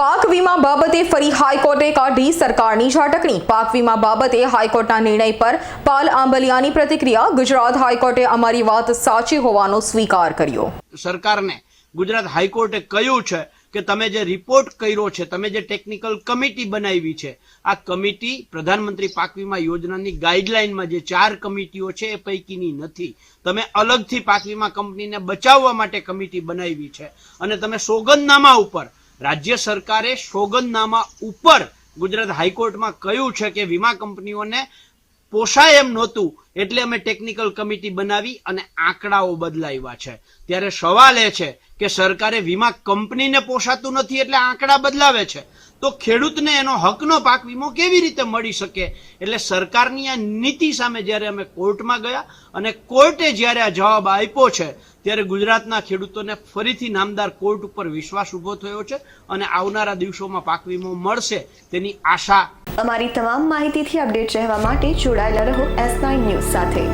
પાક વીમા બાબતે ફરી હાઈકોર્ટે કાઢી સરકારની ઝાટકણી. પાક વીમા બાબતે હાઈકોર્ટના નિર્ણય પર પાલ આંબલિયાની પ્રતિક્રિયા. ગુજરાત હાઈકોર્ટે અમારી વાત સાચી હોવાનો સ્વીકાર કર્યો. સરકારને ગુજરાત હાઈકોર્ટે કહ્યું છે કે તમે જે રિપોર્ટ કર્યો છે, તમે જે ટેકનિકલ કમિટી બનાવી છે, આ કમિટી પ્રધાનમંત્રી પાક વીમા યોજનાની ગાઈડલાઈનમાં જે ચાર કમિટીઓ છે એ પૈકીની નથી. તમે અલગથી પાક વીમા કંપનીને બચાવવા માટે કમિટી બનાવી છે. અને તમે સોગંદનામા ઉપર રાજ્ય સરકારે સોગંદનામા ઉપર ગુજરાત હાઈકોર્ટમાં કહ્યું છે કે વીમા કંપનીઓને પોષાય એમ નહોતું એટલે અમે ટેકનિકલ કમિટી બનાવી અને આંકડાઓ બદલાવ્યા છે. ત્યારે સવાલ એ છે કે સરકારે વીમા કંપનીને પોસાતું નથી એટલે આંકડા બદલાવે છે. તો ખેડૂતને એનો હકનો પાક વીમો કેવી રીતે મળી શકે? એટલે સરકારની આ નીતિ સામે જ્યારે અમે કોર્ટમાં ગયા અને કોર્ટે જ્યારે આ જવાબ આપ્યો છે, ત્યારે ગુજરાતના ખેડૂતોને ફરીથી નામદાર કોર્ટ ઉપર વિશ્વાસ ઊભો થયો છે અને આવનારા દિવસોમાં પાક વીમો મળશે તેની આશા. અમારી તમામ માહિતીથી અપડેટ રહેવા માટે જોડાયેલા રહો એસ નાઇન ન્યૂઝ સાથે.